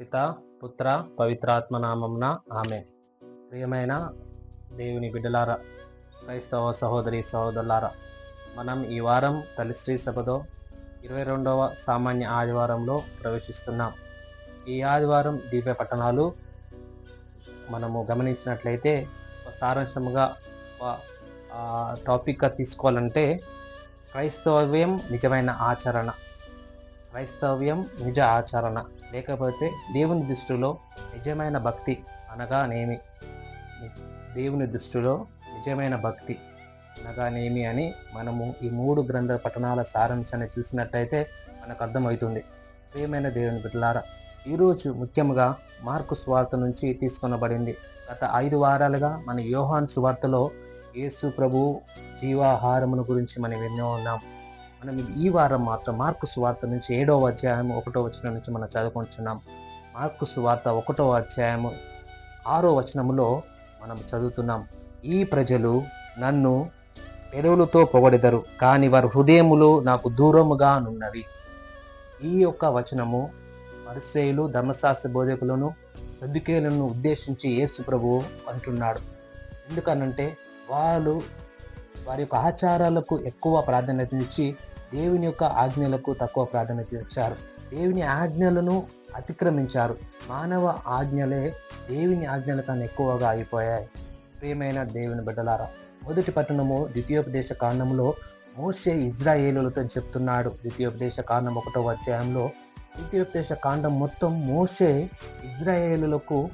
పిత పుత్ర పవిత్రాత్మ నామమున ఆమె. ప్రియమైన దేవుని బిడ్డలారా క్రైస్తవ సహోదరి సహోదరులారా మనం ఈ వారం తలిశ్రీ సభలో ఇరవై రెండవ సామాన్య ఆదివారంలో ప్రవేశిస్తున్నాం. ఈ ఆదివారం దివ్య పట్టణాలు మనము గమనించినట్లయితే సారాంశముగా ఒక, టాపిక్గా తీసుకోవాలంటే క్రైస్తవ్యం నిజమైన ఆచరణ. క్రైస్తవ్యం నిజ ఆచరణ. లేకపోతే దేవుని దృష్టిలో నిజమైన భక్తి అనగానేమి? దేవుని దృష్టిలో నిజమైన భక్తి అనగానేమి అని మనము ఈ మూడు గ్రంథ పఠనాల సారాంశాన్ని చూసినట్టయితే మనకు అర్థమవుతుంది. ప్రియమైన దేవుని బిడ్డలారా ఈరోజు ముఖ్యంగా మార్కు స్వార్త నుంచి తీసుకొనబడింది. గత ఐదు వారాలుగా మన యోహాన్ సువార్తలో యేసు ప్రభు జీవాహారమును గురించి మనం విన్నో. ఉన్నాం మనం ఈ వారం మాత్రం మార్కు సువార్త నుంచి ఏడవ అధ్యాయం ఒకటో వచనం నుంచి మనం చదువుకుంటున్నాం. మార్కు సువార్త ఒకటో అధ్యాయము ఆరో వచనములో మనం చదువుతున్నాం. ఈ ప్రజలు నన్ను పెదవులతో పొగడెదరు కానీ వారి హృదయములు నాకు దూరముగా నున్నవి. ఈ యొక్క వచనము పరిసేయులు ధర్మశాస్త్ర బోధకులను సద్దుకేలను ఉద్దేశించి యేసు ప్రభువు అంటున్నాడు. ఎందుకనంటే వాళ్ళు వారి యొక్క ఆచారాలకు ఎక్కువ ప్రాధాన్యత ఇచ్చి దేవుని యొక్క ఆజ్ఞలకు తక్కువ ప్రాధాన్యత ఇచ్చారు. దేవుని ఆజ్ఞలను అతిక్రమించారు. మానవ ఆజ్ఞలే దేవుని ఆజ్ఞల కన్నా ఎక్కువగా అయిపోయాయి. ప్రియమైన దేవుని బిడ్డలారా మొదటి పట్టణము ద్వితీయోపదేశ కాండంలో మోషే ఇజ్రాయేలులతో చెప్తున్నాడు. ద్వితీయోపదేశ కాండం ఒకటో అధ్యాయంలో ద్వితీయోపదేశ కాండం మొత్తం మోషే ఇజ్రాయేలులకు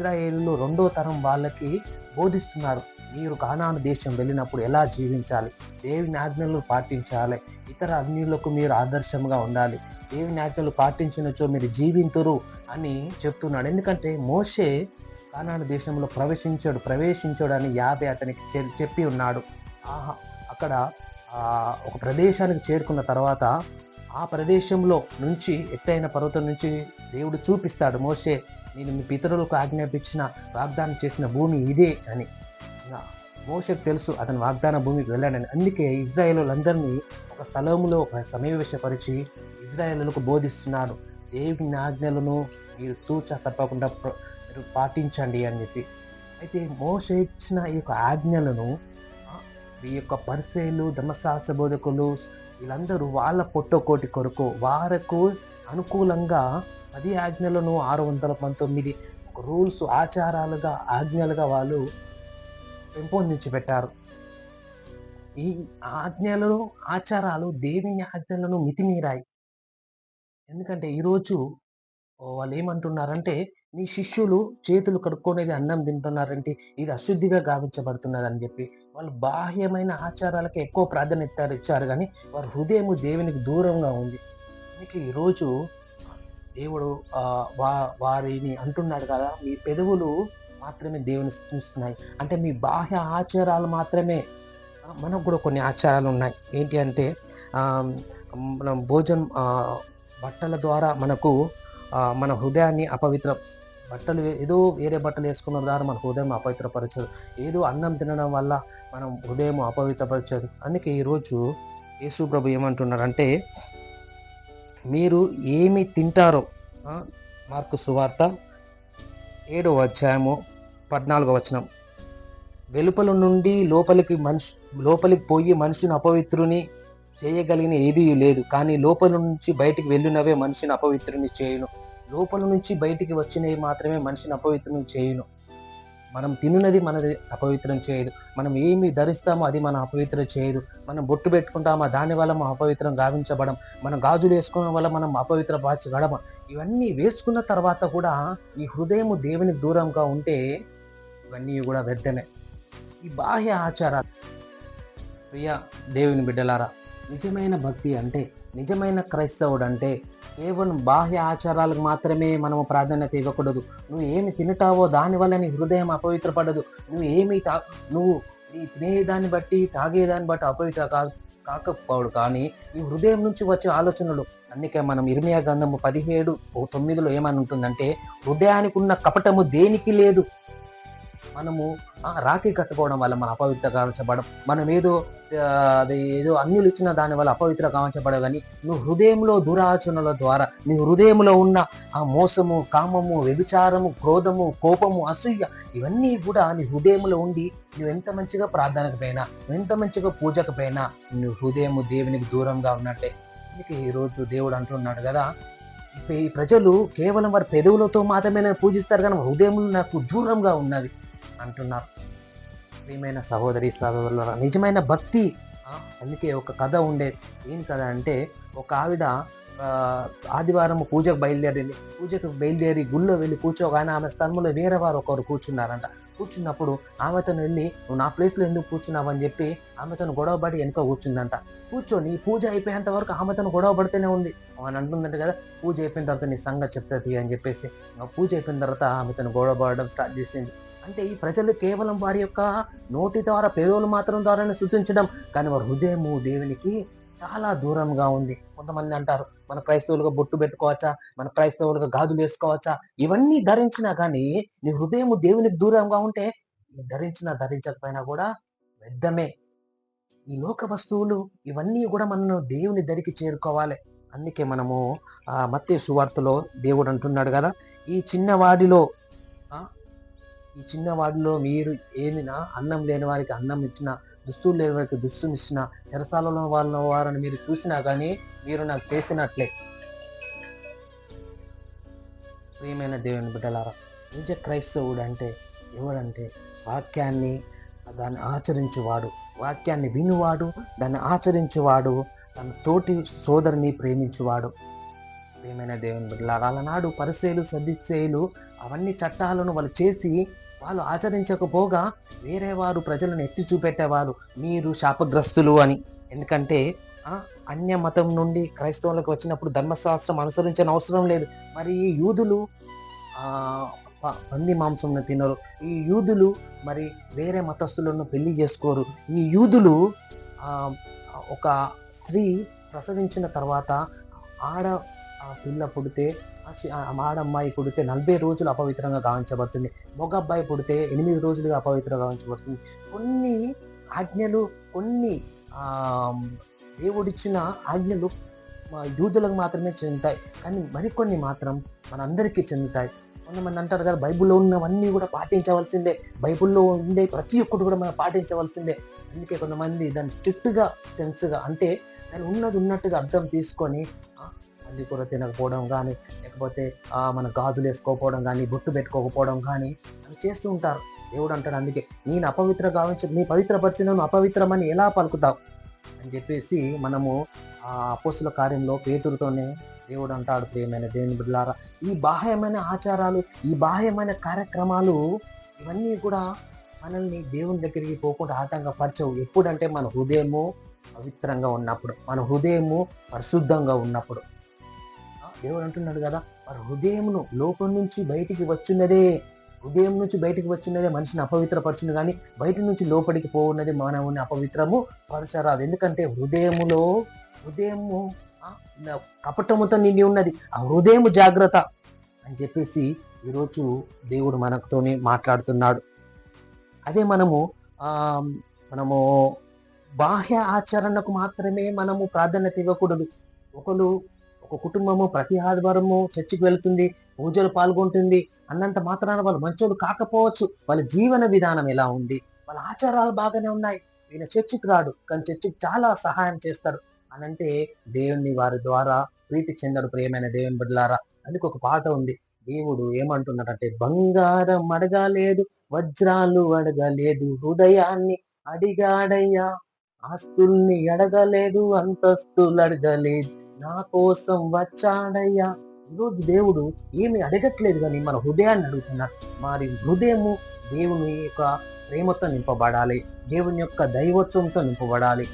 ఇజ్రాయేల్లో రెండో తరం వాళ్ళకి బోధిస్తున్నారు. మీరు కానాను దేశం వెళ్ళినప్పుడు ఎలా జీవించాలి? దేవుని ఆజ్ఞలు పాటించాలి. ఇతర అన్యులకు మీరు ఆదర్శంగా ఉండాలి. దేవుని ఆజ్ఞలు పాటించినచో మీరు జీవింతురు అని చెప్తున్నాడు. ఎందుకంటే మోషే కానాను దేశంలో ప్రవేశించాడు ప్రవేశించాడు అని యాభై అతనికి చె- చెప్పి ఉన్నాడు. ఆహా అక్కడ ఒక ప్రదేశానికి చేరుకున్న తర్వాత ఆ ప్రదేశంలో నుంచి ఎత్తైన పర్వతం నుంచి దేవుడు చూపిస్తాడు మోషే. నేను మీ పితరులకు ఆజ్ఞాపించిన వాగ్దానం చేసిన భూమి ఇదే అని. మోషకు తెలుసు అతను వాగ్దాన భూమికి వెళ్ళాడని. అందుకే ఇజ్రాయేలులందరినీ ఒక స్థలంలో ఒక సమావేశపరిచి ఇజ్రాయేలులకు బోధిస్తున్నాడు దేవుని ఆజ్ఞలను మీరు తూచ తప్పకుండా మీరు పాటించండి అని చెప్పి. అయితే మోస ఇచ్చిన ఈ యొక్క ఆజ్ఞలను ఈ యొక్క పరిశైలు ధర్మశాస్త్ర బోధకులు వీళ్ళందరూ వాళ్ళ పొట్టకోటి కొరకు వారకు అనుకూలంగా పది ఆజ్ఞలను ఆరు వందల పంతొమ్మిది ఒక రూల్స్ ఆచారాలుగా ఆజ్ఞలుగా వాళ్ళు పెంపొందించి పెట్టారు ఈ ఆజ్ఞలు ఆచారాలు దేవుని ఆజ్ఞలను మితిమీరాయి. ఎందుకంటే ఈరోజు వాళ్ళు ఏమంటున్నారంటే మీ శిష్యులు చేతులు కడుక్కునేది అన్నం తింటున్నారంటే ఇది అశుద్ధిగా గావించబడుతున్నది అని చెప్పి. వాళ్ళు బాహ్యమైన ఆచారాలకు ఎక్కువ ప్రాధాన్యత ఇచ్చారు కానీ వారి హృదయము దేవునికి దూరంగా ఉంది. అందుకే ఈరోజు దేవుడు వా వారిని అంటున్నాడు కదా మీ పెదవులు మాత్రమే దేవుని స్థిస్తున్నాయి అంటే మీ బాహ్య ఆచారాలు మాత్రమే. మనకు కూడా కొన్ని ఆచారాలు ఉన్నాయి. ఏంటి అంటే మనం భోజనం బట్టల ద్వారా మనకు మన హృదయాన్ని అపవిత్ర బట్టలు ఏదో వేరే బట్టలు వేసుకున్న ద్వారా మన హృదయం అపవిత్రపరచదు. ఏదో అన్నం తినడం వల్ల మనం హృదయం అపవిత్రపరచదు. అందుకే ఈరోజు యేసు ప్రభు ఏమంటున్నారంటే మీరు ఏమి తింటారో మార్కు సువార్త ఏడో అధ్యాయము పద్నాలుగో వచనం. వెలుపల నుండి లోపలికి మనిషి లోపలికి పోయి మనిషిని అపవిత్రుని చేయగలిగిన ఏది లేదు. కానీ లోపల నుంచి బయటికి వెళ్ళినవే మనిషిని అపవిత్రుని చేయును. లోపల నుంచి బయటికి వచ్చినవి మాత్రమే మనిషిని అపవిత్రుని చేయును. మనం తినున్నది మనది అపవిత్రం చేయదు. మనం ఏమి ధరిస్తామో అది మన అపవిత్రం చేయదు. మనం బొట్టు పెట్టుకుంటామా దాని వల్ల మనం అపవిత్రం గావించబడం. మనం గాజులు వేసుకోవడం వల్ల మనం అపవిత్ర పాచగడం ఇవన్నీ వేసుకున్న తర్వాత కూడా ఈ హృదయం దేవునికి దూరంగా ఉంటే ఇవన్నీ కూడా వ్యర్థమే. ఈ బాహ్య ఆచారాలు. ప్రియ దేవుని బిడ్డలారా నిజమైన భక్తి అంటే నిజమైన క్రైస్తవుడు అంటే కేవలం బాహ్య ఆచారాలకు మాత్రమే మనము ప్రాధాన్యత ఇవ్వకూడదు. నువ్వు ఏమి తింటావో దానివల్ల నీ హృదయం అపవిత్రపడదు. నువ్వు ఏమి తా నువ్వు నీ తినేదాన్ని బట్టి తాగేదాన్ని బట్టి అపవిత్ర కా కాకపోడు కానీ ఈ హృదయం నుంచి వచ్చే ఆలోచనలు అందుకే మనం ఇర్మియా గంధము పదిహేడు ఓ తొమ్మిదిలో ఏమని ఉంటుందంటే హృదయానికి ఉన్న కపటము దేనికి లేదు? మనము రాఖీ కట్టుకోవడం వల్ల మన అపవిత్ర కావించబడం మనం ఏదో అది ఏదో అన్యులు ఇచ్చిన దాని వల్ల అపవిత్ర కావించబడవు కానీ నువ్వు హృదయంలో దురాచరణల ద్వారా నీ హృదయంలో ఉన్న ఆ మోసము కామము వ్యభిచారము క్రోధము కోపము అసూయ ఇవన్నీ కూడా నీ హృదయంలో ఉండి నువ్వు ఎంత మంచిగా ప్రార్థనకు పోయినా ఎంత మంచిగా పూజకు పోయినా నువ్వు హృదయము దేవునికి దూరంగా ఉన్నట్టే. అందుకే ఈరోజు దేవుడు అంటున్నాడు కదా ఈ ప్రజలు కేవలం వారి పెదవులతో మాత్రమే పూజిస్తారు కానీ హృదయం నాకు దూరంగా ఉన్నది. అంటున్నారు. ప్రియమైన సహోదరి సహోదరుల నిజమైన భక్తి అందుకే ఒక కథ ఉండేది ఏం కథ అంటే ఒక ఆవిడ ఆదివారం పూజకు బయలుదేరింది. పూజకు బయలుదేరి గుళ్ళో వెళ్ళి కూర్చోగానే ఆమె స్థలంలో వేరే వారు ఒకరు కూర్చున్నారంట. కూర్చున్నప్పుడు ఆమెతో వెళ్ళి నువ్వు నా ప్లేస్లో ఎందుకు కూర్చున్నావు? అని చెప్పి తను గొడవపడి వెనుక కూర్చుందంట. కూర్చొని పూజ అయిపోయేంత వరకు ఆమెతో గొడవ పడుతూనే ఉంది. అని అంటుందంట కదా పూజ అయిపోయిన తర్వాత నీ సంగతి చెప్తుంది అని చెప్పేసి. పూజ అయిపోయిన తర్వాత ఆమె గొడవ పడడం స్టార్ట్ చేసింది. అంటే ఈ ప్రజలు కేవలం వారి యొక్క నోటి ద్వారా పేదోలు మాత్రం ద్వారానే శృతించడం కానీ వారి హృదయము దేవునికి చాలా దూరంగా ఉంది. కొంతమంది అంటారు మన క్రైస్తవులుగా బొట్టు పెట్టుకోవచ్చా? మన క్రైస్తవులుగా గాజులు వేసుకోవచ్చా? ఇవన్నీ ధరించినా కానీ నీ హృదయము దేవునికి దూరంగా ఉంటే ధరించినా ధరించకపోయినా కూడా వ్యర్థమే. ఈ లోక వస్తువులు ఇవన్నీ కూడా మనను దేవుని దరికి చేరుకోవాలి. అందుకే మనము ఆ మత్తే సువార్తలో దేవుడు అంటున్నాడు కదా ఈ చిన్నవాడిలో ఈ చిన్నవాడిలో మీరు ఏమినా అన్నం లేని వారికి అన్నం ఇచ్చిన దుస్తులు లేని వారికి దుస్తులు ఇచ్చిన చెరసాలలో వాళ్ళ వారిని మీరు చూసినా కానీ మీరు నాకు చేసినట్లే. ప్రియమైన దేవుని బిడ్డలారా నిజ క్రైస్తవుడు అంటే ఎవడంటే వాక్యాన్ని దాన్ని ఆచరించువాడు వాక్యాన్ని వినువాడు దాన్ని ఆచరించువాడు తన తోటి సోదరుని ప్రేమించువాడు. ప్రేమైన దేవుని బిడ్డలారా అలనాడు పరిసేలు సదిసేలు అవన్నీ చట్టాలను వాళ్ళు చేసి వాళ్ళు ఆచరించకపోగా వేరే వారు ప్రజలను ఎత్తి చూపెట్టేవారు. మీరు శాపగ్రస్తులు అని. ఎందుకంటే అన్య మతం నుండి క్రైస్తవులకు వచ్చినప్పుడు ధర్మశాస్త్రం అనుసరించిన అవసరం లేదు. మరి ఈ యూదులు ప- పంది మాంసం తినరు. ఈ యూదులు మరి వేరే మతస్థులను పెళ్ళి చేసుకోరు. ఈ యూదులు ఒక స్త్రీ ప్రసవించిన తర్వాత ఆడ ఆ పిల్ల పుడితే ఆ ఆడమ్మాయి పుడితే నలభై రోజులు అపవిత్రంగా గావించబడుతుంది. మగ అబ్బాయి పుడితే ఎనిమిది రోజులుగా అపవిత్రంగా గావించబడుతుంది. కొన్ని ఆజ్ఞలు కొన్ని దేవుడిచ్చిన ఆజ్ఞలు యూదులకు మాత్రమే చెందుతాయి. కానీ మరికొన్ని మాత్రం మనందరికీ చెందుతాయి. కొంతమంది అంటారు కదా బైబిల్లో ఉన్నవన్నీ కూడా పాటించవలసిందే. బైబిల్లో ఉండే ప్రతి ఒక్కటి కూడా మనం పాటించవలసిందే. అందుకే కొంతమంది దాన్ని స్ట్రిక్ట్గా సెన్స్గా అంటే దాన్ని ఉన్నది ఉన్నట్టుగా అర్థం తీసుకొని కంది కూర తినకపోవడం కానీ లేకపోతే మన గాజులు వేసుకోకపోవడం కానీ బొట్టు పెట్టుకోకపోవడం కానీ అవి చేస్తూ ఉంటారు. దేవుడు అంటాడు అందుకే నేను అపవిత్ర గావించ నీ పవిత్రపరిచిన అపవిత్రమని ఎలా పలుకుతావు? అని చెప్పేసి మనము ఆ అపోసుల కార్యంలో పేతురుతోనే దేవుడు అంటాడు ప్రియమైన దేవుని బిడ్డలారా ఈ బాహ్యమైన ఆచారాలు ఈ బాహ్యమైన కార్యక్రమాలు ఇవన్నీ కూడా మనల్ని దేవుని దగ్గరికి పోకుండా ఆటంకపరచవు ఎప్పుడంటే మన హృదయము పవిత్రంగా ఉన్నప్పుడు మన హృదయము పరిశుద్ధంగా ఉన్నప్పుడు. దేవుడు అంటున్నాడు కదా వారి హృదయమును లోపల నుంచి బయటికి వచ్చినదే హృదయం నుంచి బయటికి వచ్చినదే మనిషిని అపవిత్రపరచును కానీ బయట నుంచి లోపలికి పోవున్నది మానవుని అపవిత్రము పరచరాదు ఎందుకంటే హృదయములో హృదయము కపటముతో నిండి ఉన్నది. ఆ హృదయము జాగ్రత్త అని చెప్పేసి ఈరోజు దేవుడు మనతోనే మాట్లాడుతున్నాడు. అదే మనము మనము బాహ్య ఆచరణకు మాత్రమే మనము ప్రాధాన్యత ఇవ్వకూడదు. ఒకరు ఒక కుటుంబము ప్రతి ఆదివారము చర్చికి వెళుతుంది పూజలు పాల్గొంటుంది. అన్నంత మాత్రాన వాళ్ళు మంచోళ్ళు కాకపోవచ్చు. వాళ్ళ జీవన విధానం ఎలా ఉంది? వాళ్ళ ఆచారాలు బాగానే ఉన్నాయి. ఈయన చర్చికి రాడు కానీ చర్చికి చాలా సహాయం చేస్తారు. అని అంటే దేవుణ్ణి వారి ద్వారా ప్రీతి చెందడు ప్రియమైన దేవుని బిడ్డలారా. అందుకు ఒక పాట ఉంది. దేవుడు ఏమంటున్నాడంటే బంగారం అడగలేదు వజ్రాలు అడగలేదు హృదయాన్ని అడిగాడయ్యా. ఆస్తుల్ని అడగలేదు అంతస్తులు అడగలేదు. నా కోసం వచ్చాడయ్యా. ఈరోజు దేవుడు ఏమి అడగట్లేదు కానీ మన హృదయాన్ని అడుగుతున్నారు మరి హృదయము దేవుని యొక్క ప్రేమతో నింపబడాలి. దేవుని యొక్క దైవత్వంతో నింపబడాలి.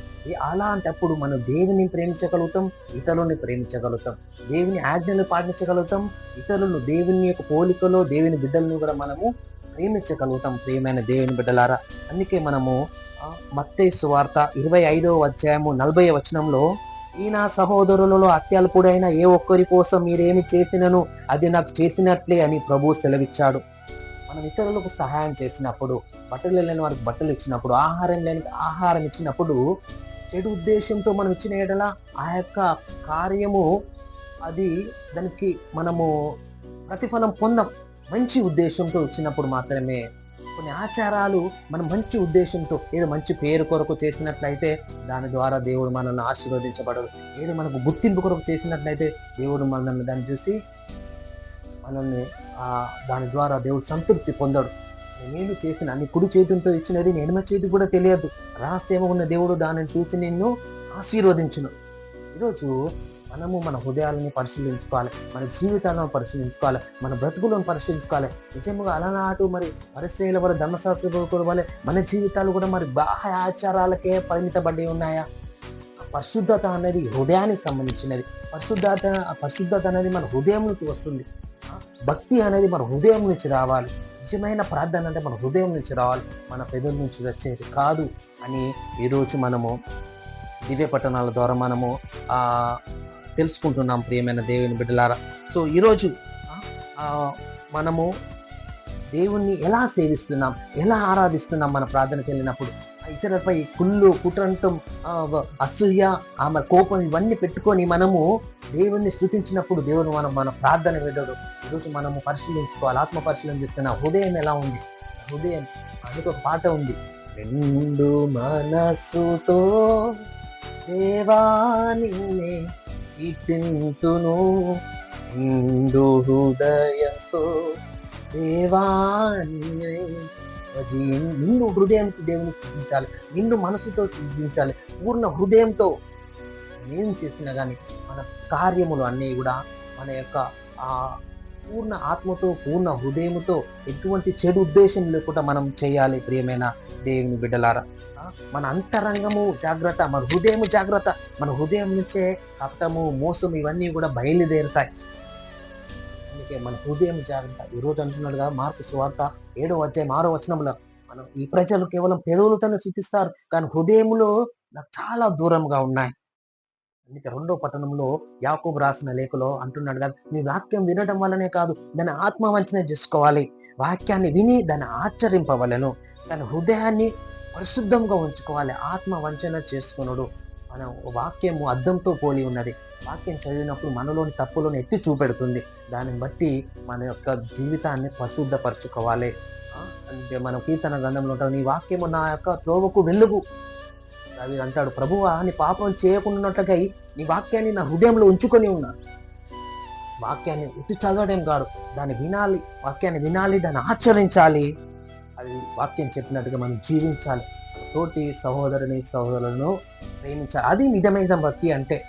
అలాంటప్పుడు మనం దేవుని ప్రేమించగలుగుతాం ఇతరులని ప్రేమించగలుగుతాం. దేవుని ఆజ్ఞలు పాటించగలుగుతాం ఇతరులు దేవుని యొక్క పోలికలో దేవుని బిడ్డలను కూడా మనము ప్రేమించగలుగుతాం ప్రేమైన దేవుని బిడ్డలారా. అందుకే మనము ఆ, వార్త సువార్త ఇరవై ఐదవ అధ్యాయము నలభై వచనంలో ఈ నా సహోదరులలో అత్యల్పుడైన ఏ ఒక్కరి కోసం మీరేమి చేసినను అది నాకు చేసినట్లే అని ప్రభు సెలవిచ్చాడు. మన మనం ఇతరులకు సహాయం చేసినప్పుడు బట్టలు లేని వారికి బట్టలు ఇచ్చినప్పుడు ఆహారం లేని ఆహారం ఇచ్చినప్పుడు చెడు ఉద్దేశంతో మనం ఇచ్చిన ఏడల ఆ యొక్క కార్యము అది దానికి మనము ప్రతిఫలం పొందం. మంచి ఉద్దేశంతో ఇచ్చినప్పుడు మాత్రమే కొన్ని ఆచారాలు మనం మంచి ఉద్దేశంతో ఏదో మంచి పేరు కొరకు చేసినట్లయితే దాని ద్వారా దేవుడు మనల్ని ఆశీర్వదించబడదు ఏదో మనకు గుర్తింపు కొరకు చేసినట్లయితే దేవుడు మనల్ని దాన్ని చూసి మనల్ని దాని ద్వారా దేవుడు సంతృప్తి పొందడు. నేను చేసిన అన్ని కుడి చేతులతో ఇచ్చినది నేను ఎడమ చేతి కూడా తెలియదు. రహస్యము ఉన్న దేవుడు దానిని చూసి నిన్ను ఆశీర్వదించును. ఈరోజు మనము మన హృదయాలను పరిశీలించుకోవాలి మన జీవితాలను పరిశీలించుకోవాలి మన బ్రతుకులను పరిశీలించుకోవాలి. నిజంగా అలనాటు మరి పరిశ్రమల వల్ల ధర్మశాస్త్ర వల్ల మన జీవితాలు కూడా మరి బాహ్య ఆచారాలకే పరిమితపడి ఉన్నాయా? పరిశుద్ధత అనేది హృదయానికి సంబంధించినది. పరిశుద్ధత పరిశుద్ధత అనేది మన హృదయం నుంచి వస్తుంది. భక్తి అనేది మన హృదయం నుంచి రావాలి. నిజమైన ప్రార్థన అంటే మన హృదయం నుంచి రావాలి. మన పెదవుల నుంచి వచ్చేది కాదు అని ఈరోజు మనము దివ్య పట్టణాల ద్వారా మనము తెలుసుకుంటున్నాం ప్రియమైన దేవుని బిడ్డలారా. సో ఈరోజు మనము దేవుణ్ణి ఎలా సేవిస్తున్నాం ఎలా ఆరాధిస్తున్నాం మన ప్రార్థనకి వెళ్ళినప్పుడు ఇతరులపై కుళ్ళు కుట్రంటం అసూయ ఆమె కోపం ఇవన్నీ పెట్టుకొని మనము దేవుణ్ణి స్థుతించినప్పుడు దేవుడు మనం మన ప్రార్థన వెళ్ళడు ఈరోజు మనము పరిశీలించుకోవాలి ఆత్మ పరిశీలన చేస్తున్న హృదయం ఎలా ఉంది? హృదయం అందుకు ఒక పాట ఉంది. రెండు మనసుతో దేవానిన్నే కీర్తింతును నిండు హృదయంతో దేవాణి నిండు హృదయంతో దేవుని స్థుతించాలి. నిండు మనసుతో స్థుతించాలి. పూర్ణ హృదయంతో ఏం చేసినా కానీ మన కార్యములు అన్నీ కూడా మన యొక్క ఆ పూర్ణ ఆత్మతో పూర్ణ హృదయముతో ఎటువంటి చెడు ఉద్దేశం లేకుండా మనం చేయాలి ప్రియమైన దేవుని బిడ్డలారా. మన అంతరంగము జాగ్రత్త మన హృదయము జాగ్రత్త మన హృదయం నుంచే కపటము మోసం ఇవన్నీ కూడా బయలుదేరుతాయి. అందుకే మన హృదయం జాగ్రత్త. ఈ రోజు అంటున్నాడు కదా మార్పు స్వార్థ ఏడో అధ్యాయం ఆరో వచనంలో మనం ఈ ప్రజలు కేవలం పెదవులతోనే చూపిస్తారు కానీ హృదయములో నాకు చాలా దూరంగా ఉన్నాయి. అందుకే రెండో పట్టణంలో యాకూబ్ రాసిన లేఖలో అంటున్నాడు కదా మీ వాక్యం వినడం వల్లనే కాదు దాని ఆత్మ వంచన చేసుకోవాలి. వాక్యాన్ని విని దాన్ని ఆచరింపవలను. తన హృదయాన్ని పరిశుద్ధంగా ఉంచుకోవాలి. ఆత్మ వంచన చేసుకున్నాడు మన వాక్యము అద్దంతో పోలి ఉన్నది. వాక్యం చదివినప్పుడు మనలోని తప్పులను ఎత్తి చూపెడుతుంది. దాన్ని బట్టి మన యొక్క జీవితాన్ని పరిశుద్ధపరచుకోవాలి. అంటే మనం కీర్తన గ్రంథంలో ఉంటాం నీ వాక్యము నా యొక్క త్రోవకు వెలుగు. దావీదు అంటాడు ప్రభువా నీ పాపం చేయకుండాట్లకై నీ వాక్యాన్ని నా హృదయంలో ఉంచుకొని ఉన్నా. వాక్యాన్ని ఉత్తి చదవడం కాదు దాన్ని వినాలి వాక్యాన్ని వినాలి దాన్ని ఆచరించాలి. అది వాక్యం చెప్పినట్టుగా మనం జీవించాలి. తోటి సహోదరుని సహోదరులను ప్రేమించాలి అది నిజమైన భక్తి అంటే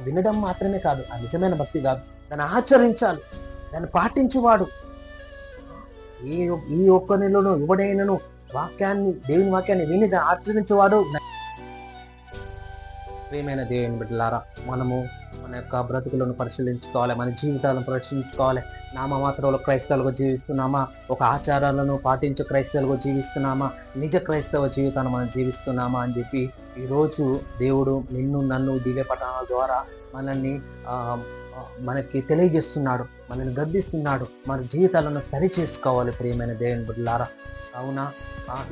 వినడం మాత్రమే కాదు ఆ నిజమైన భక్తి కాదు. దాన్ని ఆచరించాలి దాన్ని పాటించువాడు. ఈ ఈ ఒక్క నెలను ఇవ్వడైనను వాక్యాన్ని దేవుని వాక్యాన్ని విని దాన్ని ఆచరించేవాడు ప్రియమైన దేవుని బిడ్డలారా మనము మన యొక్క బ్రతుకులను పరిశీలించుకోవాలి మన జీవితాలను పరిశీలించుకోవాలి. నామమాత్రంలో క్రైస్తవులుగా జీవిస్తున్నామా? ఒక ఆచారాలను పాటించే క్రైస్తవులుగా జీవిస్తున్నామా? నిజ క్రైస్తవ జీవితాన్ని మనం జీవిస్తున్నామా అని చెప్పి ఈరోజు దేవుడు నిన్ను నన్ను దివ్య పఠనాల ద్వారా మనల్ని మనకి తెలియజేస్తున్నాడు మనల్ని గద్దిస్తున్నాడు. మన జీవితాలను సరి చేసుకోవాలి ప్రియమైన దేవుని బిడ్డలారా. కావున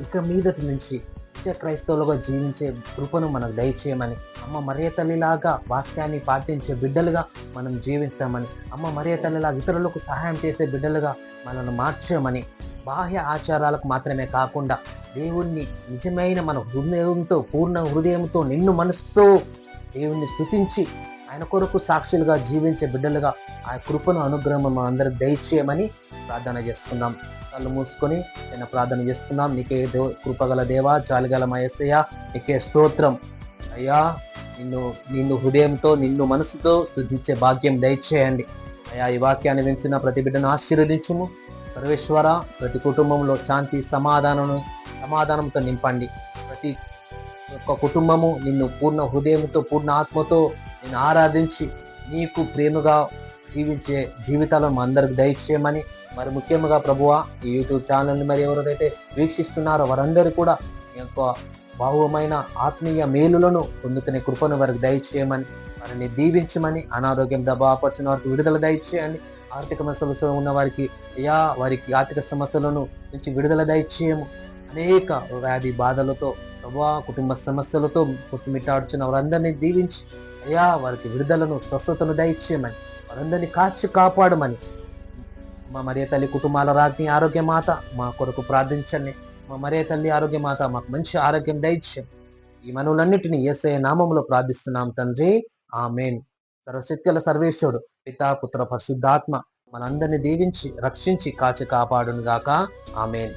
ఇక మీదటి నుంచి నిత్య క్రైస్తవులుగా జీవించే కృపను మనకు దయచేయమని. అమ్మ మరియ తల్లిలాగా వాక్యాన్ని పాటించే బిడ్డలుగా మనం జీవిస్తామని. అమ్మ మరియ తల్లిలాగా ఇతరులకు సహాయం చేసే బిడ్డలుగా మనల్ని మార్చేయమని. బాహ్య ఆచారాలకు మాత్రమే కాకుండా దేవుణ్ణి నిజమైన మన హృదయంతో పూర్ణ హృదయంతో నిన్ను మనసుతో దేవుణ్ణి స్థుతించి ఆయన కొరకు సాక్షులుగా జీవించే బిడ్డలుగా ఆ కృపను అనుగ్రహం మన అందరికి దయచేయమని ప్రార్థన చేసుకుందాం కళ్ళు మూసుకొని నేను ప్రార్థన చేస్తున్నాం. నీకే దో కృపగల దేవా చాలిగల మయస్సయ్య నీకే స్తోత్రం. అయ్యా నిన్ను నిన్ను హృదయంతో నిన్ను మనసుతో స్థుతించే భాగ్యం దయచేయండి. అయ్యా ఈ వాక్యాన్ని వింటున్న ప్రతి బిడ్డను ఆశీర్వదించుము. సర్వేశ్వర ప్రతి కుటుంబంలో శాంతి సమాధానం సమాధానంతో నింపండి. ప్రతి ఒక్క కుటుంబము నిన్ను పూర్ణ హృదయంతో పూర్ణ ఆత్మతో నేను ఆరాధించి నీకు ప్రేమగా జీవించే జీవితాలను మా అందరికి దయచేయమని మరి ముఖ్యంగా ప్రభువ ఈ యూట్యూబ్ ఛానల్ని మరి ఎవరైతే వీక్షిస్తున్నారో వారందరూ కూడా యొక్క బాహువమైన ఆత్మీయ మేలులను పొందుకునే కృపను వారికి దయచేయమని వారిని దీవించమని అనారోగ్యం దబాపరిచిన వారికి విడుదల దయచేయండి. ఆర్థిక సమస్యలు ఉన్న వారికి అయ్యా వారికి ఆర్థిక సమస్యలను నుంచి విడుదల దయచేయము. అనేక వ్యాధి బాధలతో ప్రభా కుటుంబ సమస్యలతో పుట్టుమిట్టాడుచున్న వారందరినీ దీవించి అయ్యా వారికి విడుదలను స్వస్థతను దయచేయమని వారందరినీ కాచి కాపాడమని. మా మరియ తల్లి కుటుంబాల రాజ్ని ఆరోగ్య మాత మా కొరకు ప్రార్థించండి. మా మరియ తల్లి ఆరోగ్య మాత మాకు మంచి ఆరోగ్యం దయచేయం ఈ మనవులన్నిటినీ ఎస్ఐ నామంలో ప్రార్థిస్తున్నాం తండ్రి. ఆ మేన్ సర్వశక్తుల సర్వేశ్వరుడు పితా పుత్ర పరిశుద్ధాత్మ మనందరినీ దీవించి రక్షించి కాచి కాపాడును గాక ఆమెన్.